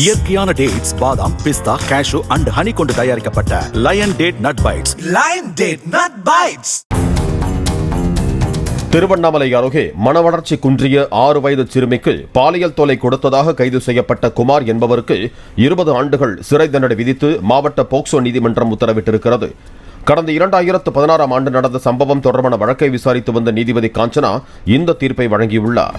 இயற்கையான டேட்ஸ் பாதாம் பிஸ்தா cash and honey கொண்டு தயாரிக்கப்பட்ட Lion date nut bites Lion Date Nut Bites. Tiruvannamalai அருகே மனவளர்ச்சி குன்றிய ஆறு வயது சிறுமிக்கு பாலியல் தொல்லை கொடுத்ததாக கைது செய்யப்பட்ட குமார் என்பவருக்கு இருபது ஆண்டுகள் சிறை தண்டனை விதித்து மாவட்ட போக்சோ நீதிமன்றம் உத்தரவிட்டிருக்கிறது. கடந்த இரண்டாயிரத்து பதினாறாம் ஆண்டு நடந்த சம்பவம் தொடர்பான வழக்கை விசாரித்து வந்த நீதிபதி காஞ்சனா இந்த தீர்ப்பை வழங்கியுள்ளார்.